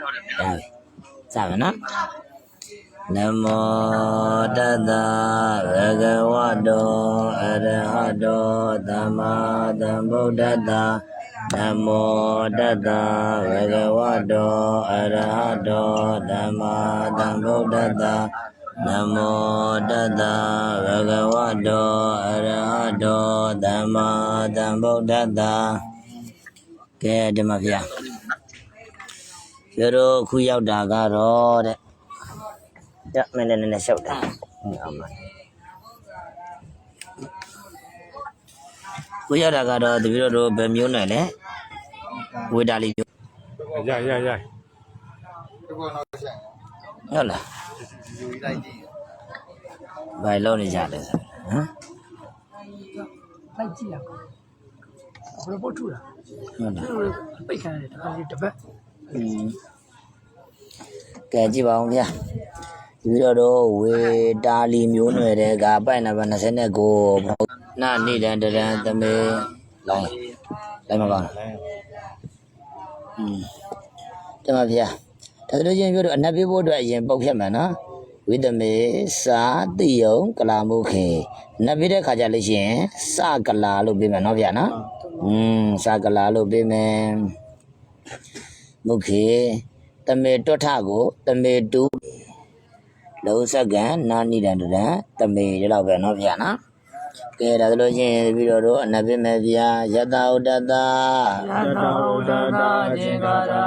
ဒါစမယ်နော်နမောတတ္တဗုဒ္ဓဝတ္တောအရဟတောသမ္မာသမ္ဗုဒ္ဓတ္တနမောတတ္တဗုဒ္ဓဝတ္တောအရဟတောသမ္မာသမ္ဗုဒ္ဓတ္တနမောတတ္တဗုဒ္ဓဝတ္တောအရဟတောသမ္မာသမ္ဗုဒ္ဓတ္တကဲဒီမှာဗျာ ကျတော့အခုရောက်တာကတော့တဲ့ရမင်းလည်းနည်းနည်းရှောက်တာဟုတ်အောင်ပါကိုရတာကတော့တပည့်တော်တို့ဘယ်မျိုးနဲ့လဲဝေတာလီမျိုးရရရဟုတ်လားဘယ်လုံးနေကြလဲဆိုဟမ်လိုက်ကြည့်ရအောင်ဘယ်လိုပို့ထူတာဟုတ်လားပိတ်ခံရတယ်တခါလေးတစ်ပတ် อืมကဲကြည့်ပါဦးဗျာတပည့်တော်တို့ဝေတာလီမျိုးနွယ်တဲ့ကပိုက်နံပါတ်29နာနေတန်တရန်သမေလိုင်းလိုင်းမပါလား อืมတမဗျာဒါဆိုလို့ချင်းပြောတော့အနတ်ပြေဖို့အတွက်အရင်ပုတ်ဖြတ်မယ်နော်ဝိတမေစာတိယုံကလာမုခေနတ်ပြေတဲ့ခါကြလို့ရှိရင်စကလာလို့ပြေမယ်နော်ဗျာနော်อืมစကလာလို့ပြေမယ် မုခေတမေတွဋ္ဌကိုတမေတူလုံးစက္ကံနာနိဒံတရံတမေဒီလောက်ပဲနော်ဗျာနော်ကဲဒါဆိုလို့ချင်းပြီးတော့တို့အနတ်ပြေမယ်ဗျာယတဥဒတ္တယတဝုဒ္ဒတာအခြင်းကာရာ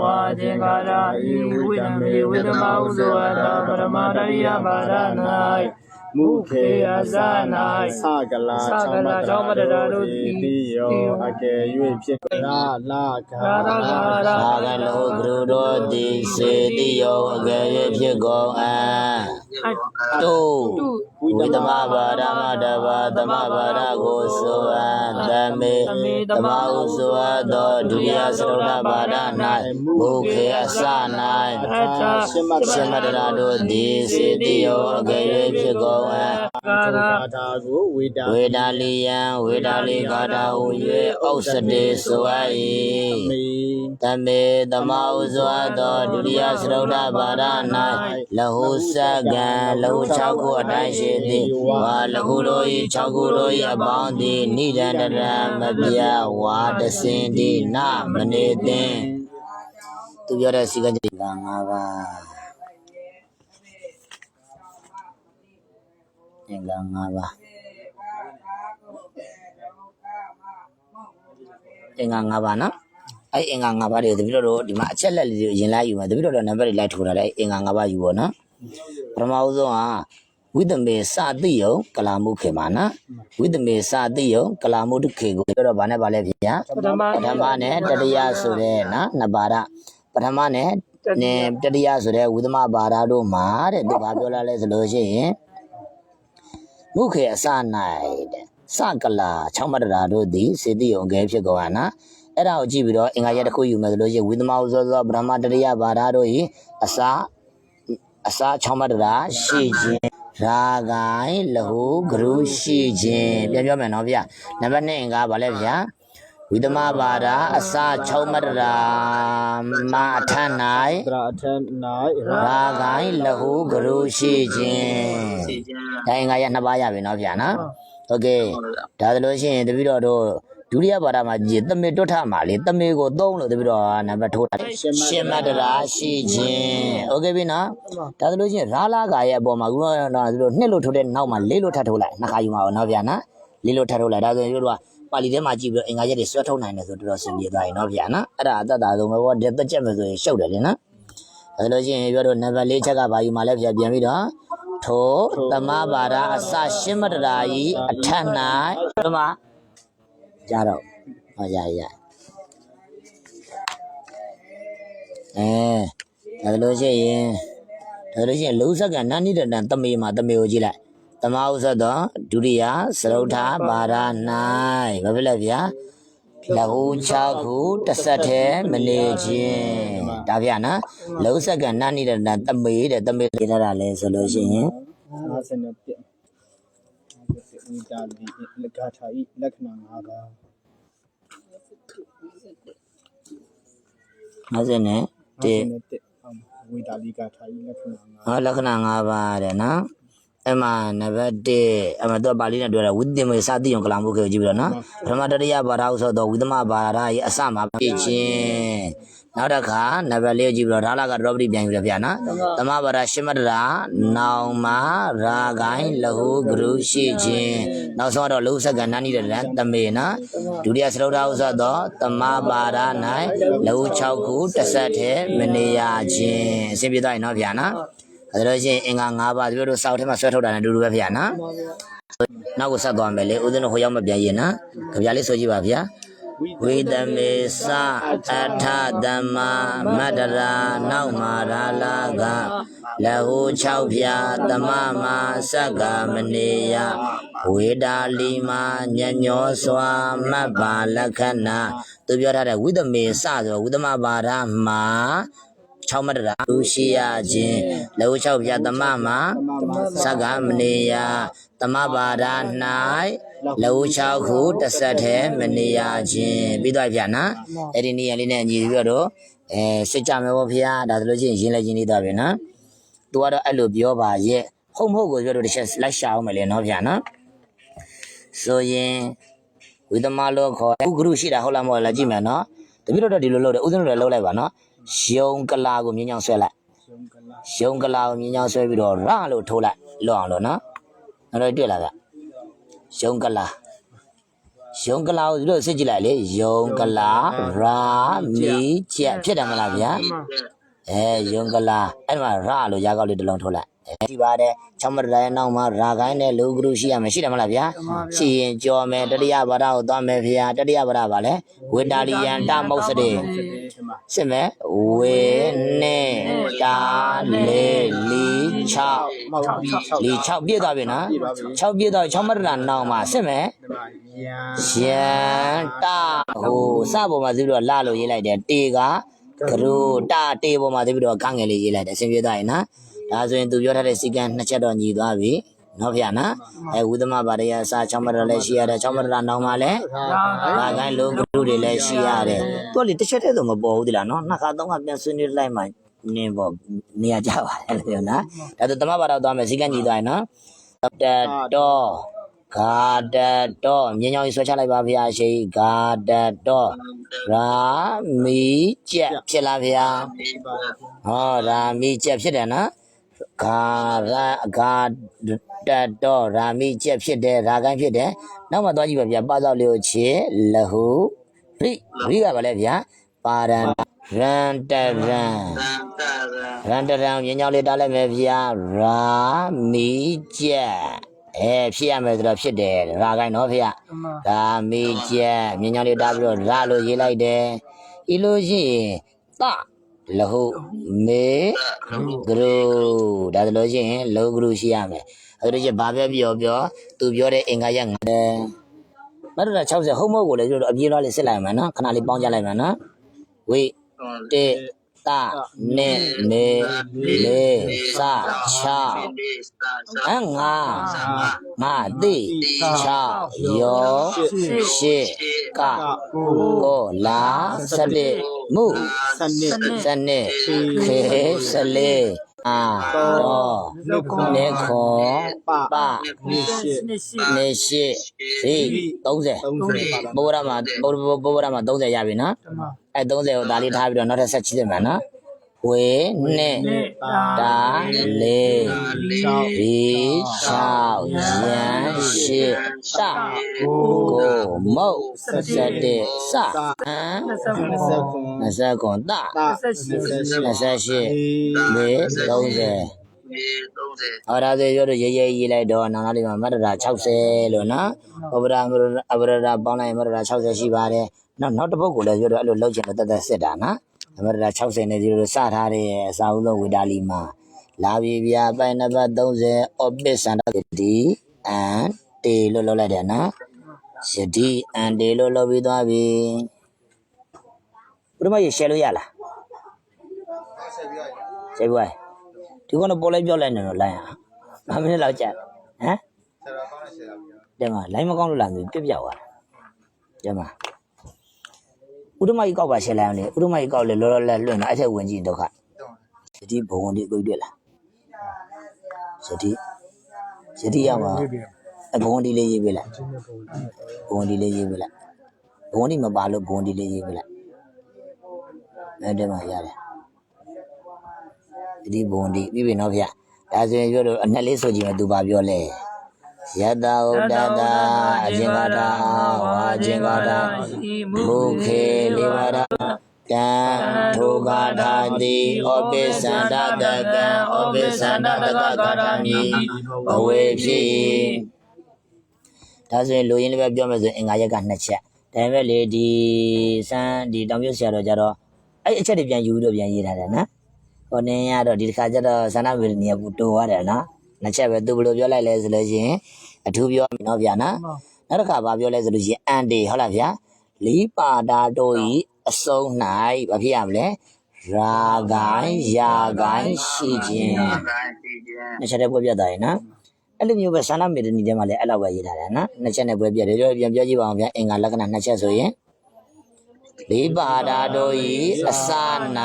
ဝါအခြင်းကာရာဤဝိနမေဝိဓမဟုသောအတာပရမတရိယဘာရ၌ မုခေအဇာ၌သကလာချောင်းမတရာတို့တိယောအကယ်၍ဖြစ်လာလာခာကာရကာရသာကလောဂရုတော်တိစေတိယောအကယ်၍ဖြစ်ကုန်အံ တုဝိသမဘာရမတဘာသမဘာရကိုဆိုအံတမေသမဟုဆိုအပ်သောဒုတိယသရုဒ္ဓဘာရ၌ဘုခေအစ၌ရှင်မရှင်မတရာတို့သည်စေတိယောအကယ်၍ဖြစ်ကုန်အံ ကာရသာသာကိုဝေတာဝေဒာလီယံဝေဒာလီကာတာဟူ၍ဩစတေဆိုအပ်မေ၏တမေတမဟုဇောသောဒုတိယသရုဒ္ဓဘာရ၌လဟုစကံလဟု6ခုအတိုင်းရှိသည်ဝါလဟုတို့၏6ခုတို့၏အပေါင်းသည်နိဒန္တရမပြဝါတစင်သည်နမနေသင်သူပြောတဲ့စီကံကြီးက၅ပါး သင်္ကန်း၅ပါးသင်္ကန်း၅ပါးနော်အဲ့အင်္ဂါ၅ပါးတွေကိုတပည့်တော်တို့ဒီမှာအချက်လက်လေးတွေအရင်လိုက်ယူမယ်တပည့်တော်တို့နံပါတ်တွေလိုက်ထိုးထားတယ်အဲ့အင်္ဂါ၅ပါးယူပေါ့နော်ပထမဦးဆုံးကဝိတမေစတိယုံကလာမှုခေမာနော်ဝိတမေစတိယုံကလာမှုဒုခေကိုတပည့်တော်ဗာနဲ့ဗာလဲဗျာပထမပထမနဲ့တတိယဆိုတဲ့နော်နှစ်ပါးရပထမနဲ့နဲ့တတိယဆိုတဲ့ဝိသမဘာရတို့မှာတဲ့သူဘာပြောလာလဲဆိုလို့ရှိရင် မုခေအစ၌တဲ့စကလာ6မတ္တရာတို့သည်စေတိယုံကဲဖြစ်ကောနာအဲ့ဒါကိုကြည့်ပြီးတော့အင်္ဂါရက်တစ်ခုယူမယ်ဆိုလို့ရှိရင်ဝိသမௌဇောဇောဗြဟ္မတရိယဘာသာတို့ဤအစာအစာ6မတ္တရာရှိခြင်းရာဂိုင်းလဟုဂရုရှိခြင်းပြန်ပြောမယ်နော်ဗျာနံပါတ်1အင်္ဂါဗာလဲဗျာ ဝိသမဘာသာအစာ6မတ္တရာမာအထ၌ တရာအထက်၌ရာ ရာဂိုင်းလဟုဂရုရှိခြင်းဒါအင်္ဂါရက်နှစ်ပါးရပြီနော်ဗျာနော်โอเคဒါဆိုလို့ရှိရင်တပည့်တော်တို့ဒုတိယဘာသာမှာကြည့်တမေတွဋ္ဌမှာလေတမေကိုသုံးလို့တပည့်တော်ကနံပါတ်ထိုးတာရှင်မတရာရှိခြင်းโอเคပြီနော်ဒါဆိုလို့ရှိရင်ရာလာကာရဲ့အပေါ်မှာခုကတော့သူတို့နှစ်လို့ထိုးတဲ့နောက်မှာလေးလို့ထပ်ထိုးလိုက်နှစ်ခါယူမှာပေါ့နော်ဗျာနော်လေးလို့ထပ်ထိုးလိုက်ဒါဆိုရင်တို့က ပါဠိထဲမှာကြည့်ပြီးတော့အင်္ဂါရက်တွေဆွဲထုတ်နိုင်တယ်ဆိုတော့တော်တော်ဆင်ပြေသွားရင်နော်ဗျာနော်အဲ့ဒါအတတ်တာဆုံးပဲပေါ့ဒီသက်ချက်မယ်ဆိုရင်ရှုပ်တယ်လေနော်ဒါလို့ရှိရင်ပြောတော့နံပါတ်၄ချက်ကဘာယူမှလဲပြန်ပြန်ပြီးတော့ထိုသမဘာရာအစရှင်းမတရာဤအထက်၌ဒီမှာကြတော့ဟောရရအဲဒါလို့ရှိရင်ဒါလို့ရှိရင်လုံးဆက်ကနာနိတတံတမေမှာတမေကိုကြည့်လိုက် တမဥစ္ဆသောဒုတိယသရုဋ္ဌဘာရ၌ဘာဖြစ်လဲဗျာလဟု6ခုတစ်ဆက်တည်းမနေခြင်းဒါဗျာနော်လုံးဆက်ကနာနေတဲ့တမေတဲ့တမေလေးထားတာလဲဆိုလို့ရှိရင်57ဝိတာလီလက္ခထာဤလက္ခဏာ၅ပါး50နဲ့တက်ဝေတာလီကထိုင်လက္ခဏာငါဟောလက္ခဏာ၅ပါးတဲ့နော် အဲ့မှာနံပါတ်1အမှတော့ပါဠိနဲ့ပြောတာဝိတ္တမေစသည်ယုံကလာမှုကိုကြည့်ပြီးတော့နော်ပထမတတိယဘာသာဥဆိုတော့ဝိသမဘာသာရဲ့အစမှာဖြစ်ခြင်းနောက်တစ်ခါနံပါတ်4ကိုကြည့်ပြီးတော့ဒါလကတော့ပတိပြန်ယူရဗျာနော်သမဘာသာရှမတရာနောင်မာရာဂိုင်းလဟုဂရုရှိခြင်းနောက်ဆုံးတော့လူစက္ကနာနိတဲ့တမေနော်ဒုတိယသရုပ်ထာဥဆိုတော့သမဘာသာ၌လူ6ခုတစ်ဆက်တည်းမနေရခြင်းအစဉ်ပြေသွားရင်နော်ဗျာနော် အဲဒါလို့ရှိရင်အင်္ဂါ၅ပါးတို့တို့စောက်ထဲမှာဆွဲထုတ်တာနဲ့အတူတူပဲဗျာနော်နောက်ကိုဆက်သွားမယ်လေဦးဇင်းတို့ဟိုရောက်မပြန်ရင်နော်ကြပြလေးဆိုကြည့်ပါဗျာဝိတမေသအထသမ္မာမတ္တရာနောက်မာရာလာကလဟု6ဖြာတမမစက္ကမနေယဝေဒာလီမာညညောစွာမတ်ပါလက္ခဏာသူပြောထားတဲ့ဝိတမေစဆိုဝိသမဘာရမှာ 6မတ္တရာလူရှိရခြင်းလော6ပြသမမှာသက္ကမနေယသမဘာဒ၌လော6ခုတစ်ဆက်တည်းမနေရခြင်းပြီးတော့ဗျာနော်အဲ့ဒီနေရာလေးနဲ့ညီပြီးတော့အဲစစ်ကြမယ်ဗောဖေဟာဒါဆိုလို့ချင်းရင်လည်းချင်းလေးတော့ဗျာနော်သူကတော့အဲ့လိုပြောပါရဲ့ဟုတ်မဟုတ်ကိုပြောတော့တစ်ချက်လိုက်ရှာအောင်မယ်လေနော်ဗျာနော်ဆိုရင်ဝိသမလောခေါ်ဥဂရုရှိတာဟုတ်လားမဟုတ်လားကြည့်မယ်နော်တပိတော့ဒီလိုလုပ်တယ်ဥစဉ်တို့လည်းလုပ်လိုက်ပါနော် ယုံကလာကိုမြင်းချောင်းဆွဲလိုက်ရှုံးကလာယုံကလာကိုမြင်းချောင်းဆွဲပြီးတော့ရလို့ထိုးလိုက်လွတ်အောင်လို့နော်အဲ့တော့တွေ့လာဗျယုံကလာယုံကလာကိုဒီလိုစစ်ကြည့်လိုက်လေယုံကလာရာမီချက်ဖြစ်တယ်မလားဗျာအဲယုံကလာအဲ့ဒီမှာရလို့ရာကောက်လေးတစ်လုံးထိုးလိုက် ဒီပါတယ်ချမရရဲ့နောက်မှာရာခိုင်းတဲ့လူဂရုရှိရမယ်ရှိတယ်မလားဗျာရှိရင်ကြော်မယ်တတိယဘာသာကိုသွားမယ်ဖေဟာတတိယဘာသာပါလဲဝေတာလီယန်တမုတ်စတေဒီမှာစစ်မယ်ဝေနဲ့တာလေလီ6မောက်ပြီး6လီ6ပြည့်သွားပြီနော်6ပြည့်သွား6မတ္တရာနောက်မှာစစ်မယ်ဒီမှာရန်ရန်တာဟိုစပေါ်မှာသိပြီးတော့လာလို့ရေးလိုက်တယ်တေကကရုတာတေပေါ်မှာသိပြီးတော့ကငယ်လေးရေးလိုက်တယ်အဆင်ပြေသွားရင်နော် ဒါဆိုရင်သူပြောထားတဲ့စီကံနှစ်ချက်တော့ညီသွားပြီနော်ဖေနော်အဲဝိသမဘာရယအစာ6မတ္တရာလည်းရှိရတယ်6မတ္တရာနောက်မှာလည်းဘာကိုင်းလုံးကလူတွေလည်းရှိရတယ်။သူကလေတစ်ချက်တည်းဆိုမပေါ်ဘူးဒီလားနော်။နှစ်ခါသုံးခါပြန်ဆွေးနွေးလိုက်မှနင်းပေါ့နေရာကြပါတယ်လို့ပြောနော်။ဒါဆိုတမဘာတော့သွားမယ်စီကန်းကြီးသွားရင်နော်။တတော်ဂါတတော်မြင်းချောင်းကြီးဆွဲချလိုက်ပါဗျာရှိဂါတတော်ရာမီကျက်ဖြစ်လားဗျာဒီပါ။ဟောရာမီကျက်ဖြစ်တယ်နော်။ ဂါရဂါတတော်ရာမီကျက်ဖြစ်တယ်ရာကိုင်းဖြစ်တယ်။နောက်မှသွားကြည့်ပါဗျာပါသောက်လေးကိုချေလဟုရိရိကပါလေဗျာပါရန်ရန်တရန်ရန်တရန်မြင်းကြောင်လေးတားလိုက်မယ်ဗျာရာမီကျက်အဲဖြစ်ရမယ်ဆိုတော့ဖြစ်တယ်ရာကိုင်းနော်ဖေရရာမီကျက်မြင်းကြောင်လေးတားပြီးတော့ရာလို့ရေးလိုက်တယ်ဤလို့ရှိရင်တ လဟုမေဂရုဒါဆိုလို့ရှိရင်လောဂရုရှိရမယ်အဲဒါကြီးဘာပဲပြောပြောသူပြောတဲ့အင်္ဂါရက်ငါတယ်မတ်တရ60ဟုတ်မဟုတ်ကိုလည်းပြောတော့အပြေးလွှားလေးစစ်လိုက်မယ်နော်ခဏလေးပေါင်းကြလိုက်မယ်နော်ဝိတေတနေမေလေစာချအငါမတိချယောရှေကကိုကိုလာစလိ မှုစနစ်စနစ်ခေစလေးအာတော့နေခောပနိရှိနေရှိဒီ30 30ပါဘုရားမှာဘုရားဘုရားမှာ30ရပြီနော်အဲ30ကိုဒါလေးထားပြီးတော့နောက်ထပ်ဆက်ချိတယ်မှာနော် ဝေနဲ့တာလေးဒီ6ရန်ရှိတကိုမုတ်စတဲ့စဟမ်29 20ကွန်တတာ28 28လေ30ဟောဒါဆိုပြောတော့ရေးရေးရေးလိုက်တော့နောင်လေးမှာမတ္တရာ60လို့နော်ဘဗရာအဗရာပေါင်းလိုက်မတ္တရာ60ရှိပါတယ်နောက်နောက်တစ်ပုတ်ကိုလည်းပြောတော့အဲ့လိုလောက်ချင်တော့တက်တက်စစ်တာနော် မတ္တရာ60နဲ့ဒီလိုစထားတဲ့အစာဦးဆုံးဝေဒါလီမှာလာပြီဗျာပိုင်နံပါတ်30 opit စန္ဒတိအန်တေလို့လောက်လိုက်တယ်နော်ယတိအန်တေလို့လောက်ပြီးသွားပြီဘုရားမရေ share လို့ရလားကျေပွားဒီကတော့ပေါ်လိုက်ပြောလိုက်နေတော့လိုင်းဟာဘာမင်းလောက်ကြဟမ်တယ်မလိုင်းမကောင်းလို့လားပြပြသွားတယ်တယ်မ ဥဒ္ဓမကြီးကောက်ပါရှင်းလိုက်အောင်လေဥဒ္ဓမကြီးကောက်လေလောလောလတ်လွင့်တော့အဲ့ထက်ဝင်ကြည့်ဒုက္ခယတိဘုံဒီကိုတွေ့လားယတိယတိရမှာအဘုံဒီလေးရေးပေးလိုက်ဘုံဒီလေးရေးပေးလိုက်ဘုံဒီမပါလို့ဘုံဒီလေးရေးပေးလိုက်အဲ့ဒီမှာရတယ်ယတိဘုံဒီပြီးပြီနော်ဗျဒါဆိုရင်ပြောလို့အနှစ်လေးဆိုကြည့်မယ်သူပါပြောလဲ ယတဥဒ္ဒတာအခြင်းကာတာဝါအခြင်းကာတာမုခေလေဝရကံထိုကာထာတိဩပိသန္တတကံဩပိသန္တတကကာထာမိဘဝေဖြစ်၏ဒါဆိုရင်လူရင်းလေးပဲပြောမယ်ဆိုရင်အင်္ဂါရက်ကနှစ်ချက်ဒါပေမဲ့လေဒီစမ်းဒီတောင်ပြုတ်ဆရာတော်ကြတော့အဲ့အချက်တွေပြန်ယူပြီးတော့ပြန်ရေးထားတယ်နော်ဟိုနင်းရတော့ဒီတစ်ခါကျတော့ဇာနာဝေဒနီကတိုးရတယ်နော် နှစ်ချက်ပဲသူဘယ်လိုပြောလိုက်လဲဆိုလို့ရှိရင်အထူးပြောမယ်နော်ဗျာနော်နောက်တစ်ခါဘာပြောလဲဆိုလို့ရှိရင်အန်တေဟုတ်လားဗျာလေးပါတာတို့ဤအစုံ၌ဘာဖြစ်ရမလဲရာဂိုင်းယာဂိုင်းရှိခြင်းနှစ်ချက်တည်းပွဲပြတ်သွားရင်နော်အဲ့လိုမျိုးပဲဆန္ဒမေတ္တနီထဲမှာလည်းအဲ့လောက်ပဲရေးထားတယ်နော်နှစ်ချက်နဲ့ပွဲပြတ်တယ်ပြောပြန်ပြောကြည့်ပါအောင်ဗျာအင်္ဂါလက္ခဏာနှစ်ချက်ဆိုရင်လေးပါတာတို့ဤအစ၌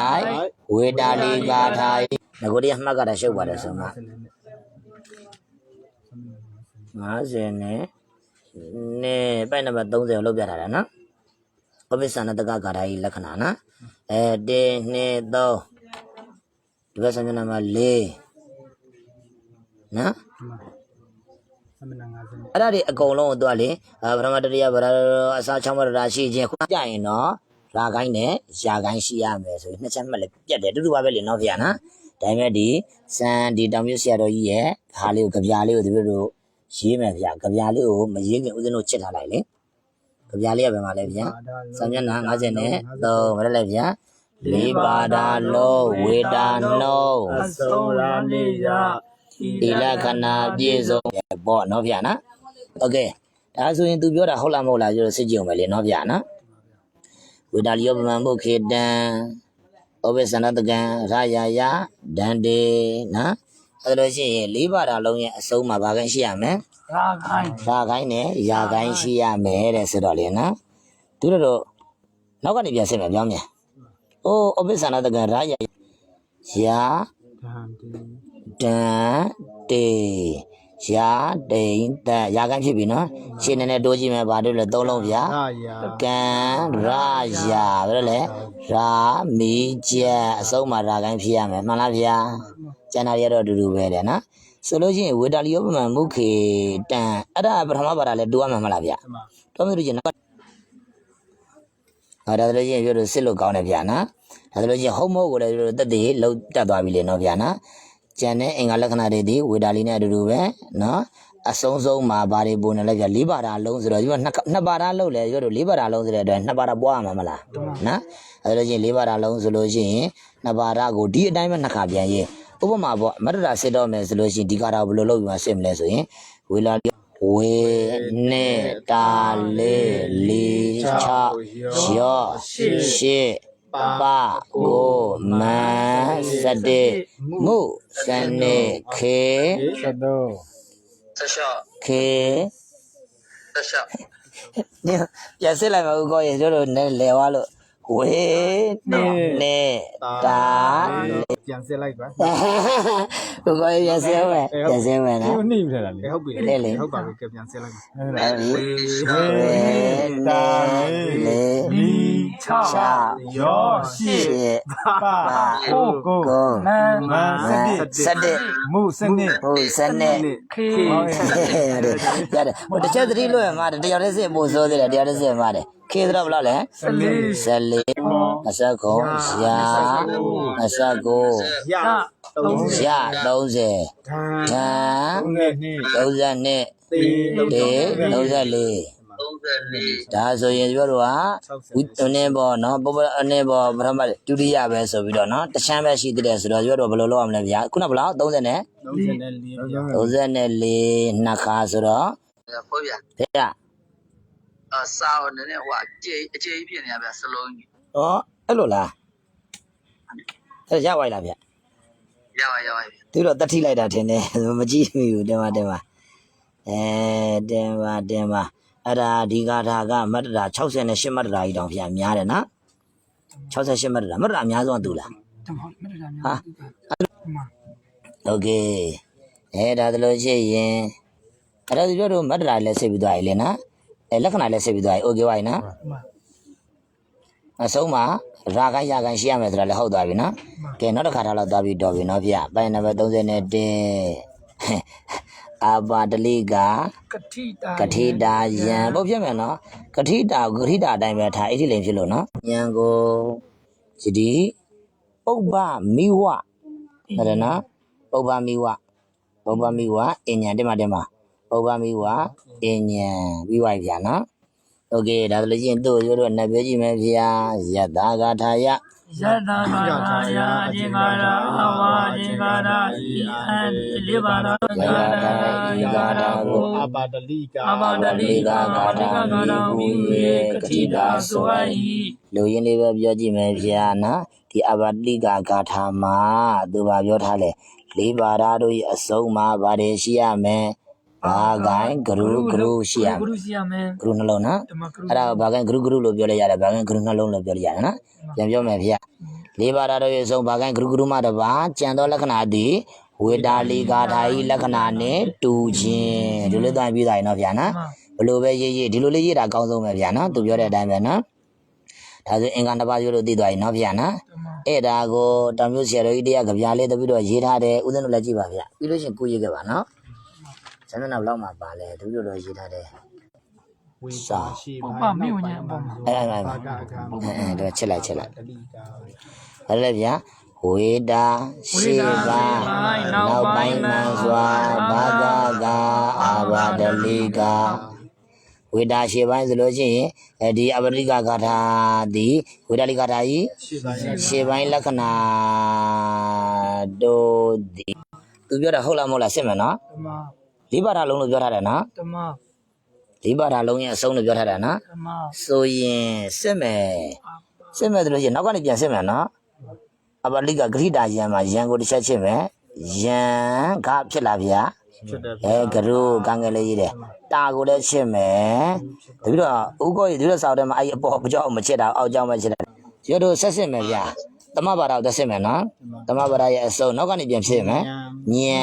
ဝေတာလီကာထာဤငကိုတည်းအမှတ်ကတာရှုပ်ပါတယ်ဆိုမှ 50နဲ့နဲ့ပိုက်နံပါတ်30ကိုလောက်ပြထားတာနော်။ဩပိသနာတကဂါထာကြီးလက္ခဏာနော်။အဲ1 2 3ဒီဘက်ဆံမျက်နှာမှာ4နော်သမဏ50အဲ့ဒါတွေအကုန်လုံးကိုသူကလေအာပထမတတိယဗရာအစာချောင်းမရတာရှိခြင်းခုကြရင်တော့ရာကိုင်းနဲ့ရာကိုင်းရှိရမယ်ဆိုရင်နှစ်ချက်မှလည်းပြတ်တယ်တူတူပါပဲလေနော်ဖေရနော်ဒါပေမဲ့ဒီစံဒီတောင်မြုပ်ဆရာတော်ကြီးရဲ့ခါလေးကိုကြပြားလေးကိုဒီလိုလို ရေးမယ်ဗျာကြပြားလေးကိုမရေးခင်ဦးဇင်းတို့ချစ်ထားလိုက်လေကြပြားလေးကဘယ်မှာလဲဗျာ စံမျက်နှာ50နဲ့3ဘာလဲလဲဗျာလေးပါတာလုံးဝေတာနှုံး အစုံရာနေရ ဒီလက္ခဏာပြည့်စုံရဲ့ပေါ့နော်ဗျာနော်โอเคဒါဆိုရင် तू ပြောတာဟုတ်လားမဟုတ်လားကျတော့စစ်ကြည့်အောင်ပဲလေနော်ဗျာနော်ဝေတာလျောပမံဘုခေတံဩဘေသနတကံရာယာယဒန္တေနော် အဲ့လိုရှိရင်လေးပါတာလုံးရဲ့အစုံမှာဘာခိုင်းရှိရမလဲရာခိုင်းရာခိုင်းနဲ့ရာခိုင်းရှိရမယ်တဲ့ဆိုတော့လေနော်သူတို့တော့နောက်ကနေပြန်စစ်မယ်ပြောင်းမြန်အိုးအပိသနာတကရာယာယာဒန်တီတန်တေယာတိန်တန်ရာခိုင်းဖြစ်ပြီနော်ရှင်းနေနဲ့တိုးကြည့်မယ်ဘာတို့လဲသုံးလုံးဗျာရာယာကံရာယာဘယ်လိုလဲရာမီကျက်အစုံးမှာရာခိုင်းဖြစ်ရမယ်မှန်လားဗျာ ကျန်တာရတော့အတူတူပဲတဲ့နော်ဆိုလို့ရှိရင်ဝေတာလီယောပမံမုခေတန်အဲ့ဒါပထမပါတာလဲတူရမှာမလားဗျာအမတော့မလို့ကျင်နော်ဟာဒါဆိုလို့ချင်းပြောလို့စစ်လို့ကောင်းတယ်ဗျာနော်ဒါဆိုလို့ချင်းဟုတ်မဟုတ်ကိုလည်းပြောလို့တက်တည်လောက်တက်သွားပြီလေနော်ဗျာနော်ကျန်တဲ့အင်္ဂါလက္ခဏာတွေဒီဝေဒါလီနဲ့အတူတူပဲနော်အဆုံးဆုံးမှာဘာတွေပုံနေလဲဗျာလေးပါတာလုံးဆိုတော့ဒီမှာနှစ်နှစ်ပါတာလုံးလဲပြောလို့လေးပါတာလုံးဆိုတဲ့အတွက်နှစ်ပါတာပွားရမှာမလားနော်အဲဒါလို့ချင်းလေးပါတာလုံးဆိုလို့ရှိရင်နှစ်ပါတာကိုဒီအတိုင်းပဲနှစ်ခါပြန်ရေး ဥပမာပေါ့မတ္တရာစစ်တော့မယ်ဆိုလို့ရှိရင်ဒီကာတာဘယ်လိုလုပ်ပြီးမှစစ်မလဲဆိုရင်ဝေလာလီဝေနေတာလေးလေးချရော့ရှေပါကိုမန်စတဲ့မှုစနေခေ73ခေသက်လျှောက်ညပြန်စစ်လိုက်မှာဦးကောရေတို့တို့နဲ့လဲသွားလို့ ဝေနေတာပြန်စစ်လိုက်ပါဦးကောရေပြန်စစ်မယ်ပြန်စစ်မယ်နော်နှိမ့်ထတာလေဟုတ်ပြီလေလေဟုတ်ပါပြီကပြန်စစ်လိုက်ပါဝေနေတာလေးမီ ချချရောရှေရှေပါကိုကိုကိုမန်မန်စစတဲ့မှုစနစ်ဟိုစနဲ့ခေရတယ်ရတယ်ဟိုတစ်ချက်သတိလို့ရမှာတယောက်တည်းစစ်ပို့စိုးသေးတယ်တယောက်တည်းစစ်မှာတယ်ခေသတော့ဘယ်လောက်လဲစလေး14 29ရာ29ရရာ30ဓာဓာနဲ့နှိ32တေတေ34 34 ဒါဆိုရင်ပြောတော့ဟာဝိတနေဘောနော်ပပအနေဘောပထမဒုတိယပဲဆိုပြီးတော့နော်တချမ်းပဲရှိသေးတယ်ဆိုတော့ပြောတော့ဘယ်လိုလုပ်ရမလဲဗျာခုနဘယ်လောက်30နဲ့34 34နှစ်ခါဆိုတော့ဟုတ်ဗျာဖေရအစာကိုနည်းနည်းဟိုအကျေအကျေဖြစ်နေရဗျာစလုံးကြီးဩအဲ့လိုလားအဲ့ရပါလားဗျရပါရပါဗျာသူတို့တက်ထိလိုက်တာထင်တယ်မကြည့်မိဘူးတင်ပါတင်ပါအဲတင်ပါတင်ပါ အဲ့ဒါဒီကာထာကမတ္တရာ68မတ္တရာကြီးတောင်ဖျားများတယ်နော် 68မတ်တရာမတ်တရာအများဆုံးကသူလား တမမတရာများ ဟာ မ โอเคအဲဒါတလို့ရှိရင်အဲ့ဒါသူပြောတော့မတ်တရာလည်းဆက်ပြီးသွားပြီလေနော်အဲလက္ခဏာလည်းဆက်ပြီးသွားပြီโอเคပါပြီနော် မ အဆုံးမှာရာခိုင်ရာခိုင်ရှိရမယ်ဆိုတာလည်းဟုတ်သွားပြီနော်ကဲနောက်တစ်ခါထားတော့သွားပြီးတော့ပြီနော်ဗျပိုင်းနံပါတ်31 အာပါတလိကကတိတာကတိတာယံဘုဖြစ်မယ်နော်ကတိတာကတိတာအတိုင်းပဲထားအဲ့ဒီလိမ်ဖြစ်လို့နော်ယံကိုယတိပုပ္ပမိဝဟရဏပုပ္ပမိဝပုပ္ပမိဝအဉ္ဉံတက်မှာတက်မှာပုပ္ပမိဝအဉ္ဉံပြီးပါဗျာနော်โอเคဒါဆိုလို့ချင်းတို့ရိုးရိုးနတ်ပြောကြည့်မယ်ဗျာယတ္တာဂါထာယ ယတနာယာယာအင်္ဂါရာအဝါအင်္ဂါရာဤအံလေးပါတော်ယတ္တာဤဂါထာကိုအပါဒလိကာအဘာတလိကာဂါထာဂါထာဝိဝေကတိတာစွာဤလူရင်းလေးပဲပြောကြည့်မယ်ဗျာနော်ဒီအဘတိကဂါထာမှာသူဘာပြောထားလဲလေးပါးဓာတို့ရဲ့အစုံမှာဗါတယ်ရှိရမယ် ဘာဂိုင်းဂရုဂရုရှိရမယ်ဂရုရှိရမယ်ဂရုနှလုံးနော်ဓမ္မဂရုအဲ့ဒါဘာဂိုင်းဂရုဂရုလို့ပြောလိုက်ရတယ်ဘာဂိုင်းဂရုနှလုံးလို့ပြောလိုက်ရတယ်နော်ပြန်ပြောမယ်ဗျာလေးပါးဓာတို့ရဲ့အစုံဘာဂိုင်းဂရုဂရုမှတပါကြံသောလက္ခဏာသည်ဝေတာလီဂါထာဤလက္ခဏာနဲ့တူခြင်းဒီလိုသွားပြီးသားရင်နော်ဗျာနော်ဘလို့ပဲရေးရေးဒီလိုလေးရေးတာအကောင်းဆုံးပဲဗျာနော်သူပြောတဲ့အတိုင်းပဲနော်ဒါဆိုအင်္ဂါတစ်ပါးရိုးလို့သိသွားပြီနော်ဗျာနော်ဓမ္မအဲ့ဒါကိုတောင်မျိုးဆရာတော်ကြီးတရားကြပြလေးတပြီးတော့ရေးထားတယ်ဦးဇင်းတို့လည်းကြည့်ပါဗျာပြီးလို့ရှိရင်ကိုရေးခဲ့ပါနော် ဇာတ်မျက်နှာဘလောက်မှပါလဲတပြီးတော့ရေးထားတယ်ဝေစာရှိပုပ္ပမိဝညာအပေါ်မှာအဲ့အဲ့အဲ့ဘာကကအဲအဲတော့ချက်လိုက်ချက်လိုက်ဒလိကာအဲ့လည်းဗျာဝေတာရှိပါနောက်ပိုင်းမှန်စွာဘာဂကအာဘာဒလိကဝေတာရှိပိုင်းဆိုလို့ရှိရင်အဲဒီအပရိကဂါထာဒီဝေတာလိကဂါထာကြီးရှိပါရဲ့ရှေးပိုင်းလက္ခဏာတို့ဒီသူပြောတာဟုတ်လားမဟုတ်လားစစ်မယ်နော် ဓမ္မလေးပါးထားလုံးလို့ပြောထားတယ်နော်ဓမ္မလေးပါးထားလုံးရဲ့အဆုံးလို့ပြောထားတယ်နော်ဓမ္မဆိုရင်စစ်မယ်စစ်မယ်ဆိုလို့ရှိရင်နောက်ကနေပြန်စစ်မယ်နော်အပလိကဂရိတာယံမှာယံကိုတစ်ချက်ချင်းမယ်ယံကဖြစ်လာဗျာဖြစ်တယ်အဲဂရုကံကလေးရေးတယ်တာကိုလည်းချစ်မယ်တပြီးတော့ဥကောကြီးဒီလိုစောက်တယ်မှာအဲ့အပေါ်ကြောက်မချစ်တာအောက်ကြောက်မချစ်တာရွတ်တို့ဆက်စစ်မယ်ဗျာ သမဘာတော်သက်စစ်မယ်နော်သမဘာတော်ရဲ့အစုံနောက်ကနေပြန်ဖြစ်မယ်ညံ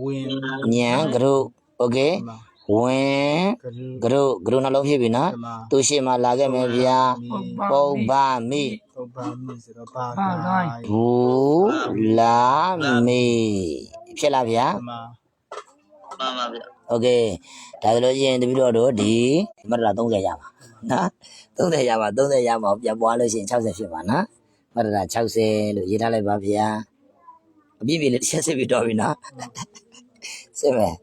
ဝင် ညံဂရုโอเคဝင် ကလူ ဂရုဂရုနှလုံးဖြစ်ပြီနော်သူရှိမှလာခဲ့မယ်ဗျာပုပ္ပမိ ပုပ္ပမိဆိုတော့ဘာ ဘာဂိုင်း ဘူလာမိဖြစ်လားဗျာ မ မှန်ပါဗျ โอเคဒါဆိုလို့ရှိရင်တပည့်တော်တို့ဒီမတရာ30ရပါနော်30ရပါ30ရပါပြန်ပွားလို့ရှိရင်60ဖြစ်ပါနော် မတရာ60လို့ရေးထားလိုက်ပါဗျာအပြည့်ပြည့်လေးတစ်ချက်စစ်ပြီးတော့ပြီနော်စစ်မယ်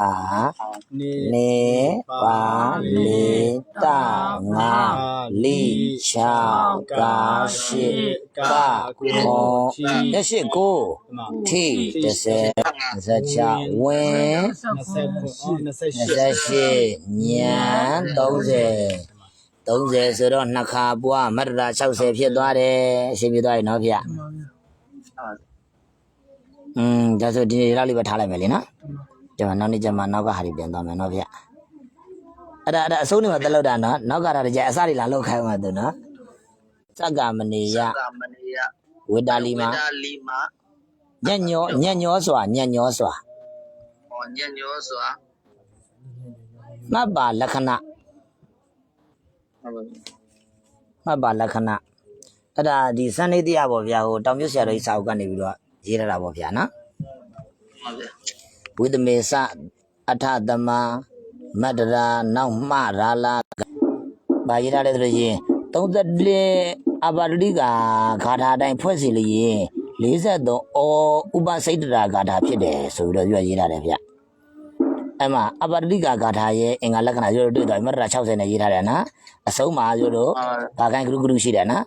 အာနေနေပါလေတငါလိချာကာရှိကခောလက်ရှိကိုမထိ30ဇချဝင်း29 28ညံ30 30ဆိုတော့နှစ်ခါပွားမတ္တရာ60ဖြစ်သွားတယ်အရှင်ပြသွားပြီနော်ဗျอืมဒါဆိုဒီနေ့ဒီလောက်လေးပဲထားလိုက်မယ်လေနော်ကျမနောက်နေ့ကျမနောက်ကဟာတွေပြန်သွားမယ်နော်ဗျအဲ့ဒါအဲ့ဒါအစိုးနေမှာတက်လောက်တာနော်နောက်ကဟာတွေကြအစတွေလာလောက်ခိုင်းမှာသူနော်စက္ကမနေယသာမဏေယဝေတာလီမှာဝိဒါလီမာညံ့ညောညံ့ညောစွာညံ့ညောစွာဟောညညောစွာမှတ်ပါလက္ခဏာဟုတ်ပါပြီ မှတ်ပါလက္ခဏာအဲ့ဒါဒီစနေတရားပေါ့ဗျာဟိုတောင်မြတ်ဆရာတော်ကြီးစာအုပ်ကနေပြီးတော့ရေးရတာပေါ့ဗျာနော်ဟုတ်ပါဗျဝိသမေစအထသမမတ္တရာနောက်မှရာလာဘာရေးထားလဲဆိုလို့ရှိရင်34အပါတိကဂါထာအတိုင်းဖွဲ့စီလို့ရင်43အောဥပစိတ်တရာဂါထာဖြစ်တယ်ဆိုပြီးတော့ပြောရေးထားတယ်ဗျ အဲ့မှာအပါတိကဂါထာရဲ့အင်္ဂါလက္ခဏာရိုးတွေ့တော့မတ္တရာ60နဲ့ရေးထားတယ်နော်အဆုံးမှာရိုးတော့ဘာကိုင်းဂရုဂရုရှိတယ်နော်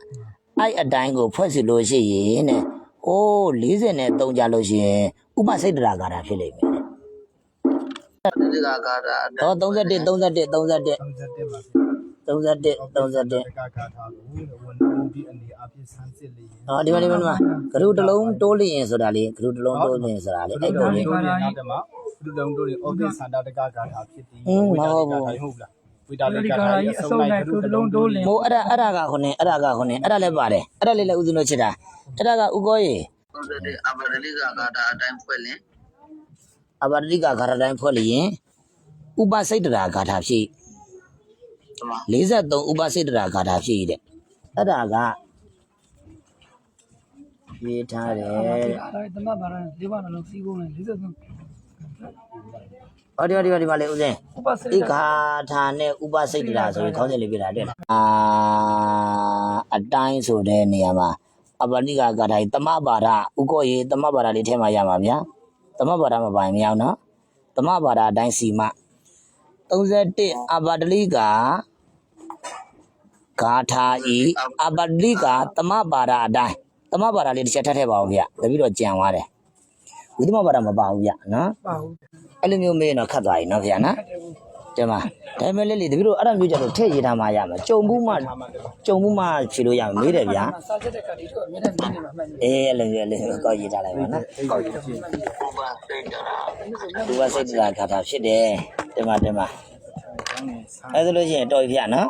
အဲ့အတိုင်းကိုဖွဲ့စီလို့ရှိရင်တဲ့အိုး40နဲ့3ကြလို့ရှိရင်ဥပစိတ်တရာဂါထာဖြစ်လိမ့်မယ်ဒီကကာတာဟော31 31 31 31ပါ31 31တကကာထားဘူးဝန်လုံးဒီအနေအပြည့်ဆန်းစစ်လေးဟောဒီမှာဒီမှာဒီမှာဂရုတစ်လုံးတိုးလျင်ဆိုတာလေဂရုတစ်လုံးတိုးလျင်ဆိုတာလေအဲ့လို လေတို့နေနောက်တမှာဒီလုံးတို့နေအော်ဒီစန္ဒတကကာထားဖြစ်သည်ဟုတ်လားဝိတာလိကထာဤအဆုံး၌သူတလုံးတိုးလင်မို့အဲ့ဒါအဲ့ဒါကခုနေအဲ့ဒါကခုနေအဲ့ဒါလည်းပါတယ်အဲ့ဒါလေးလည်းဥစဉ်လို့ချစ်တာအဲ့ဒါကဥကောရေ31အပဒလိကဂါထာအတိုင်းဖွဲ့လင်အဘာတိကဂါရတိုင်းဖွဲ့လျင်ဥပစိတ်တရာဂါထာဖြစ်ဒီမှာ43ဥပစိတ်တရာဂါထာဖြစ်တဲ့အဲ့ဒါကရေးထားတယ်အဲတမဘာရလေးပါနှလုံးစီးကုန်လေ53 ဟောဒီဟောဒီဟောဒီမှာလေဥစဉ်ဥပစေဣဂါထာနဲ့ဥပစိတ်တရာဆိုပြီးခေါင်းစဉ်လေးပြတာတဲ့လားအာအတိုင်းဆိုတဲ့နေရာမှာအဘာတိကဂါထာကြီးတမဘာရဥကောရေတမဘာရလေးထဲမှာရမှာဗျာတမဘာရမပိုင်မရအောင်နော်တမဘာရအတိုင်းစီမ31အဘာတလိကဂါထာဤအဘာတလိကတမဘာရအတိုင်းတမဘာရလေးတစ်ချက်ထပ်ထည့်ပါဦးဗျတပည့်တော့ကြံသွားတယ် ဝိသမဘာရမပါဘူးဗျနော်ပါဘူးအဲ့လိုမျိုးမေးရင်တော့ခတ်သွားပြီနော်ဗျာနော်တင်ပါဒါပေမဲ့လေလေတပည့်တို့အဲ့လိုမျိုးကြတော့ထည့်ရေးထားမှရမှာကြုံဘူးမှကြုံဘူးမှဖြေလို့ရမှာမေးတယ်ဗျာစာချက်တဲ့ကတိတော့အမြဲတမ်းနေနေမှာမှန်တယ်အေးအဲ့လိုမျိုးလေးကောက်ရေးထားလိုက်ပါနော်ကောက်ရေးဥပစိတ်တရာသူကစိတ်တရာခါတာဖြစ်တယ်တင်ပါတင်ပါအဲ့ဒါလို့ရှိရင်တော်ပြီဗျာနော်